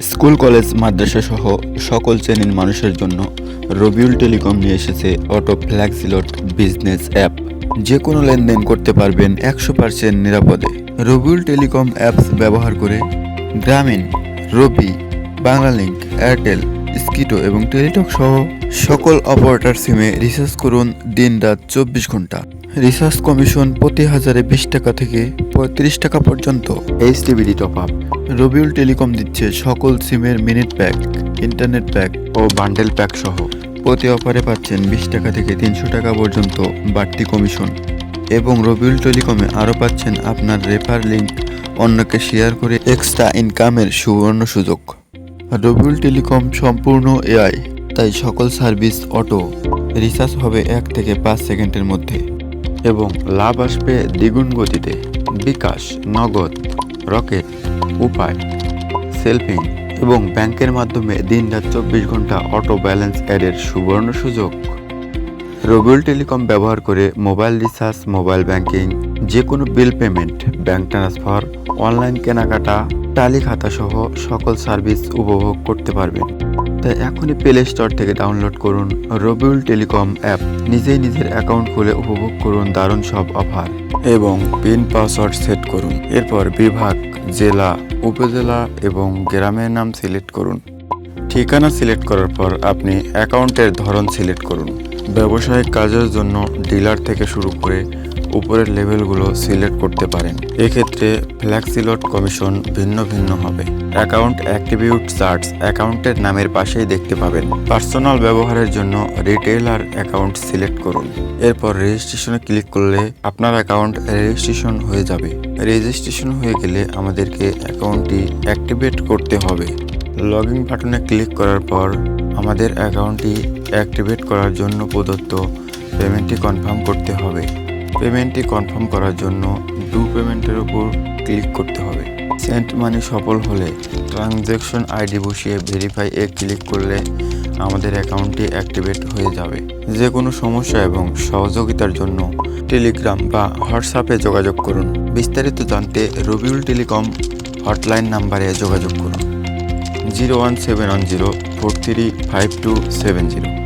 School, college, মাদ্রাসা সহ সকল শ্রেণির মানুষের জন্য রবিউল টেলিকম নিয়ে এসেছে অটো ফ্ল্যাক্সিলোট বিজনেস অ্যাপ। যে কোনো লেনদেন করতে পারবেন একশো পার্সেন্ট নিরাপদে। রবিউল টেলিকম অ্যাপস ব্যবহার করে গ্রামীণ, রবি, বাংলালিংক, এয়ারটেল, স্কিটো এবং টেলিটক সহ সকল অপারেটর সিমে রিচার্জ করুন দিন রাত চব্বিশ ঘণ্টা। রিচার্জ কমিশন প্রতি হাজারে বিশ টাকা থেকে পঁয়ত্রিশ টাকা পর্যন্ত। HTBD top up Rabiul telecom দিচ্ছে সকল সিমের মিনিট প্যাক ইন্টারনেট প্যাক ও বান্ডেল প্যাক সহ। প্রতি অফারে পাচ্ছেন বিশ টাকা থেকে তিনশো টাকা পর্যন্ত বাড়তি কমিশন। এবং রবিউল টেলিকমে আরও পাচ্ছেন আপনার রেফার লিঙ্ক অন্যকে শেয়ার করে এক্সট্রা ইনকামের সুবর্ণ সুযোগ। রবিউল টেলিকম সম্পূর্ণ এআই তাই সকল সার্ভিস অটো রিচার্জ হবে এক থেকে পাঁচ সেকেন্ডের মধ্যে। এবং লাভ আসবে দ্বিগুণ গতিতে। বিকাশ, নগদ, রকেট, উপায়, সেলফিং এবং ব্যাংকের মাধ্যমে দিন রাত চব্বিশ ঘণ্টা অটো ব্যালেন্স অ্যাডের সুবর্ণ সুযোগ। রবিউল টেলিকম ব্যবহার করে মোবাইল রিচার্জ, মোবাইল ব্যাংকিং যে কোনো bill payment, bank transfer, online কেনাকাটা, টালি খাতা সহ সকল সার্ভিস উপভোগ করতে পারবেন। তাই এখনই প্লে স্টোর থেকে ডাউনলোড করুন রবিউল টেলিকম অ্যাপ নিজেই নিজের অ্যাকাউন্ট খুলে উপভোগ করুন দারুণ সব অফার এবং পিন পাসওয়ার্ড সেট করুন। এরপর বিভাগ, জেলা, উপজেলা এবং গ্রামের নাম সিলেক্ট করুন। ঠিকানা সিলেক্ট করার পর আপনি অ্যাকাউন্টের ধরন সিলেক্ট করুন। ব্যবসায়িক কাজের জন্য ডিলার থেকে শুরু করে উপরের লেভেলগুলো সিলেক্ট করতে পারেন। এক্ষেত্রে ফ্ল্যাক্সিলট কমিশন ভিন্ন ভিন্ন হবে। অ্যাকাউন্ট অ্যাক্টিভিউট চার্জ অ্যাকাউন্টের নামের পাশেই দেখতে পাবেন। পার্সোনাল ব্যবহারের জন্য রিটেইলার অ্যাকাউন্ট সিলেক্ট করুন। এরপর রেজিস্ট্রেশনে ক্লিক করলে আপনার অ্যাকাউন্ট রেজিস্ট্রেশন হয়ে যাবে। রেজিস্ট্রেশন হয়ে গেলে আমাদেরকে অ্যাকাউন্টটি অ্যাক্টিভেট করতে হবে। লগ ইন বাটনে ক্লিক করার পর আমাদের অ্যাকাউন্টটি অ্যাক্টিভেট করার জন্য প্রদত্ত পেমেন্টটি কনফার্ম করতে হবে। পেমেন্টটি কনফার্ম করার জন্য ডু পেমেন্টের উপর ক্লিক করতে হবে। সেন্ট মানি সফল হলে ট্রানজ্যাকশন আইডি বসিয়ে ভেরিফাই এ ক্লিক করলে আমাদের অ্যাকাউন্টটি অ্যাক্টিভেট হয়ে যাবে। যে কোনো সমস্যা এবং সহযোগিতার জন্য টেলিগ্রাম বা হোয়াটসঅ্যাপে যোগাযোগ করুন। বিস্তারিত জানতে রবিউল টেলিকম হটলাইন নাম্বারে যোগাযোগ করুন। Zero one seven one zero four three five two seven zero.